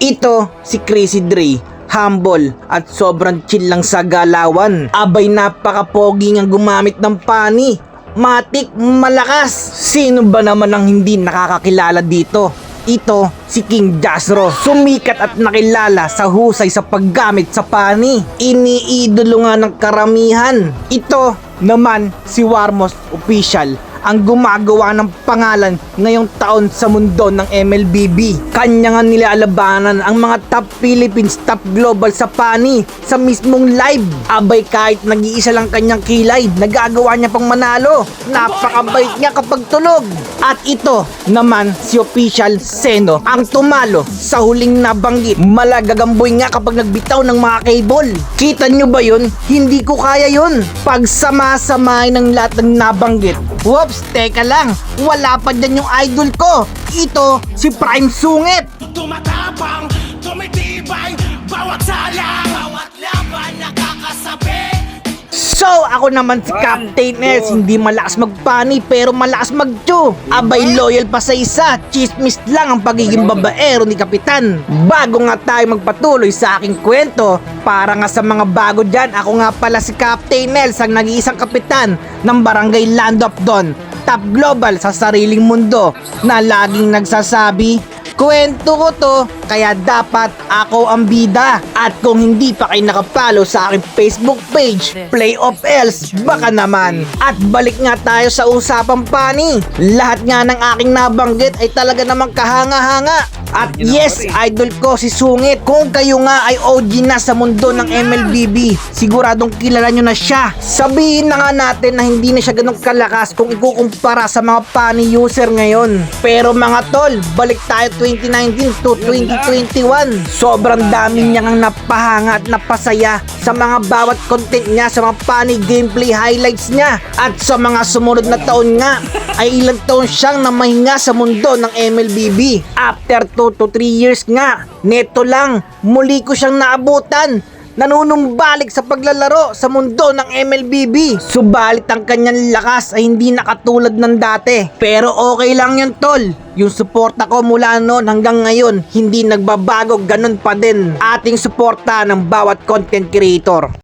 Ito si Crazy Dre, humble at sobrang chill lang sa galawan. Abay napaka-pogi ang gumamit ng pani. Matik, malakas. Sino ba naman ang hindi nakakakilala dito? Ito si King Jasro, sumikat at nakilala sa husay sa paggamit sa pani. Iniidolo nga ng karamihan. Ito naman si Warmos Official, ang gumagawa ng pangalan ngayong taon sa mundo ng MLBB. Kanya nga nilalabanan ang mga top Philippines, top global sa pani sa mismong live. Abay kahit nag-iisa lang kanyang kilay, nagagawa niya pang manalo. Napakabait niya kapag tulog. At ito naman si Official Seno ang tumalo sa huling nabanggit. Malagagamboy nga kapag nagbitaw ng mga cable. Kita nyo ba yun? Hindi ko kaya yun. Pagsama-samahin ng lahat ng nabanggit. Whoops, teka lang. Wala pa dyan yung idol ko. Ito, si Prime Sungit. Tumatapang, tumitibay Bawat sala, bawat laban nakakasabi So, ako naman si Captain S, hindi malakas magpani pero malakas magcho. Abay loyal pa sa isa, chismis lang ang pagiging babaero ni Kapitan. Bago nga tayo magpatuloy sa aking kwento, para nga sa mga bago dyan, ako nga pala si Captain Els, ang nag-iisang kapitan ng Barangay Land of Don. Top global sa sariling mundo na laging nagsasabi, Kwento ko to, kaya dapat ako ang bida. At kung hindi pa kayo nakapalo sa aking Facebook page, Play of Els, baka naman. At balik nga tayo sa usapang pani. Lahat nga ng aking nabanggit ay talaga namang kahanga-hanga. At yes, idol ko si Sungit. Kung kayo nga ay OG na sa mundo ng MLBB, siguradong kilala nyo na siya. Sabihin na nga natin na hindi na siya ganun kalakas kung ikukumpara sa mga pani user ngayon. Pero mga tol, balik tayo 2019 to 2021. Sobrang dami niya ngang napahanga at napasaya sa mga bawat content niya sa mga pani gameplay highlights niya. At sa mga sumunod na taon nga, ay ilang taon siyang namahinga sa mundo ng MLBB. After 2 to 3 years nga, neto lang, muli ko siyang naabutan nanunumbalik sa paglalaro sa mundo ng MLBB. Subalit ang kanyang lakas ay hindi nakatulad ng dati. Pero okay lang yun tol. Yung suporta ko mula noon hanggang ngayon, hindi nagbabago ganun pa din ating suporta ng bawat content creator.